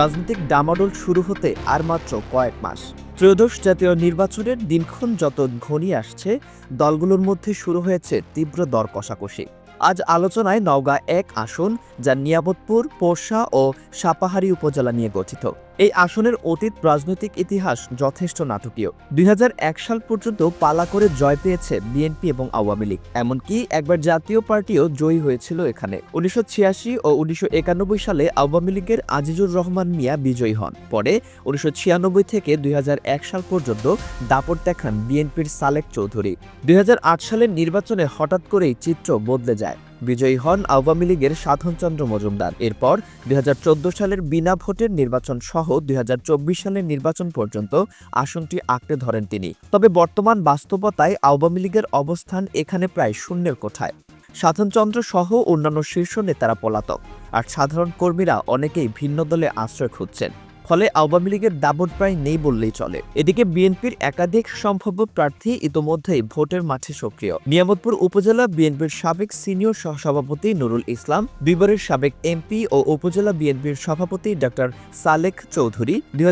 রাজনৈতিক ডামাডোল শুরু হতে আর মাত্র কয়েক মাস। ত্রয়োদশ জাতীয় নির্বাচনের দিনক্ষণ যত ঘনিয়ে আসছে, দলগুলোর মধ্যে শুরু হয়েছে তীব্র দর কষাকষি। আজ আলোচনায় নওগাঁ এক আসন, যা নিয়াবতপুর, পোরশা ও সাপাহারি উপজেলা নিয়ে গঠিত। এই আসনের অতীত রাজনৈতিক ইতিহাস যথেষ্ট নাটকীয়। দুই হাজার এক সাল পর্যন্ত পালা করে জয় পেয়েছে বিএনপি এবং আওয়ামী লীগ। এমনকি একবার জাতীয় পার্টিও জয়ী হয়েছিল এখানে। উনিশশো ছিয়াশি ও উনিশশো একানব্বই সালে আওয়ামী লীগের আজিজুর রহমান মিয়া বিজয়ী হন। পরে উনিশশো ছিয়ানব্বই থেকে দুই হাজার এক সাল পর্যন্ত দাপট দেখান বিএনপির সালেক চৌধুরী। দুই হাজার আট সালের নির্বাচনে হঠাৎ করেই চিত্র বদলে যায়। বিজয়ী হন আওয়ামী লীগের সাধনচন্দ্র মজুমদার। এরপর দুই হাজার চোদ্দ সালের বিনা ভোটের নির্বাচন সহ দুই হাজার চব্বিশ সালের নির্বাচন পর্যন্ত আসনটি আঁকড়ে ধরেন তিনি। তবে বর্তমান বাস্তবতায় আওয়ামী লীগের অবস্থান এখানে প্রায় শূন্যের কোঠায়। সাধনচন্দ্র সহ অন্যান্য শীর্ষ নেতারা পলাতক। আর সাধারণ কর্মীরা অনেকেই ভিন্ন দলে আশ্রয় খুঁজছেন। ফলে আওয়ামী লীগের দাবট প্রায় নেই বললেই চলে। এদিকে বিএনপির একাধিক সম্ভাব্য প্রার্থী ইতোমধ্যেই ভোটের মাঠে সক্রিয়। নিয়ামতপুর উপজেলা বিএনপির সাবেক সিনিয়র সহসভাপতি নুরুল ইসলাম, দুইবারের সাবেক এমপি ও উপজেলা বিএনপির সভাপতি ডক্টর সালেক চৌধুরী দুই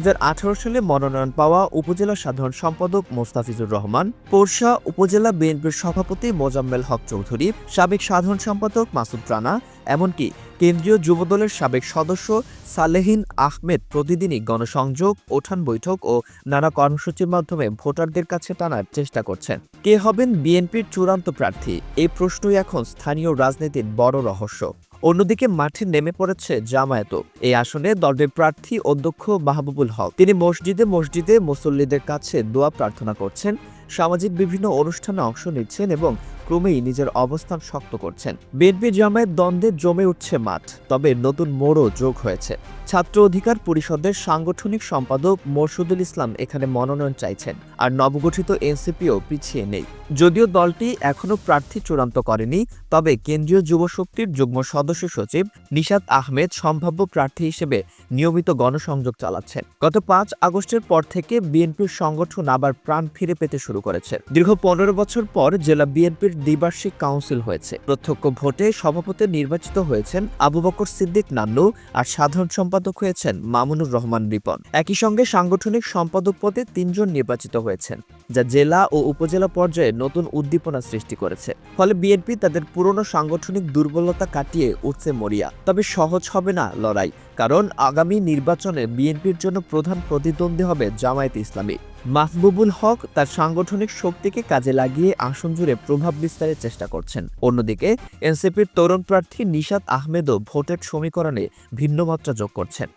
সালে মনোনয়ন পাওয়া উপজেলা সাধারণ সম্পাদক মোস্তাফিজুর রহমান, পোরশা উপজেলা বিএনপির সভাপতি মোজাম্মেল হক চৌধুরী, সাবেক সাধারণ সম্পাদক মাসুদ রানা, এমনকি কেন্দ্রীয় যুবদলের সাবেক সদস্য সালেহিন আহমেদ প্রতিদিনই গণসংযোগ ওঠান বৈঠক ও নানা কর্মসূচির মাধ্যমে ভোটারদের কাছে টানার চেষ্টা করছেন। কে হবেন বিএনপির চূড়ান্ত প্রার্থী? এই প্রশ্নই এখন স্থানীয় রাজনীতির বড় রহস্য। অন্যদিকে মাঠে নেমে পড়েছে জামায়াতও। এই আসনে দলের প্রার্থী অধ্যক্ষ মাহবুবুল হক। তিনি মসজিদে মসজিদে মুসল্লিদের কাছে দোয়া প্রার্থনা করছেন। সামাজিক বিভিন্ন অনুষ্ঠানে অংশ নিচ্ছেন এবং ক্রমেই নিজের অবস্থান শক্ত করছেন। বিএনপি জামায়াত দ্বন্দ্বে জমে উঠছে মাঠ, তবে নতুন মোড়ও যোগ হয়েছে। ছাত্র অধিকার পরিষদের সাংগঠনিক সম্পাদক মোরশুদুল ইসলাম এখানে মনোনয়ন চাইছেন, আর নবগঠিত এনসিপিও পিছিয়ে নেই। যদিও দলটি এখনও প্রার্থী চূড়ান্ত করেনি, তবে কেন্দ্রীয় যুবশক্তির যুগ্ম সদস্য সচিব নিশাদ আহমেদ সম্ভাব্য প্রার্থী হিসেবে নিয়মিত গণসংযোগ চালাচ্ছেন। গত পাঁচ আগস্টের পর থেকে বিএনপির সংগঠন আবার প্রাণ ফিরে পেতে শুরু করেছে। দীর্ঘ পনেরো বছর পর জেলা বিএনপির দ্বিবার্ষিক কাউন্সিল হয়েছে। প্রত্যক্ষ ভোটে সভাপতি নির্বাচিত হয়েছেন আবু বকর সিদ্দিক নান্নু আর সাধারণ সম্পাদক হয়েছেন মামুনুর রহমান রিপন। একই সঙ্গে সাংগঠনিক সম্পাদক পদে তিনজন নির্বাচিত হয়েছেন, যা জেলা ও উপজেলা পর্যায়ে নতুন উদ্দীপনা সৃষ্টি করেছে। ফলে বিএনপি তাদের পুরনো সাংগঠনিক দুর্বলতা কাটিয়ে উঠছে মরিয়া। তবে সহজ হবে না লড়াই, কারণ আগামী নির্বাচনে বিএনপির জন্য প্রধান প্রতিদ্বন্দ্বী হবে জামায়াত ইসলামী। মাহবুবুল হক তার সাংগঠনিক শক্তিকে কাজে লাগিয়ে আসন জুড়ে প্রভাব বিস্তারের চেষ্টা করছেন। অন্যদিকে, এনসিপির তরুণ প্রার্থী নিশাত আহমেদও ভোটের সমীকরণে ভিন্ন মাত্রা যোগ করছেন।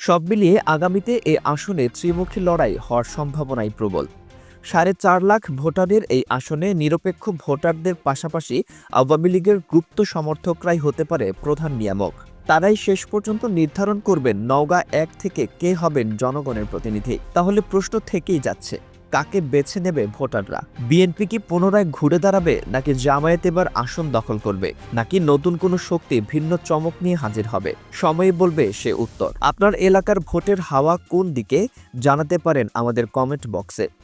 সব মিলিয়ে আগামীতে এ আসনে ত্রিমুখী লড়াই হওয়ার সম্ভাবনাই প্রবল। সাড়ে চার লাখ ভোটারের এই আসনে নিরপেক্ষ ভোটারদের পাশাপাশি আওয়ামী লীগের গুপ্ত সমর্থকরাই হতে পারে প্রধান নিয়ামক। তারাই শেষ পর্যন্ত নির্ধারণ করবেন নওগাঁ এক থেকে কে হবেন জনগণের প্রতিনিধি। তাহলে প্রশ্ন থেকেই যাচ্ছে, কাকে বেছে নেবে ভোটাররা? বিএনপি কি পুনরায় ঘুরে দাঁড়াবে, নাকি জামায়াত এবার আসন দখল করবে, নাকি নতুন কোনো শক্তি ভিন্ন চমক নিয়ে হাজির হবে? সময় বলবে সে উত্তর। আপনার এলাকার ভোটের হাওয়া কোন দিকে? জানাতে পারেন আমাদের কমেন্ট বক্সে।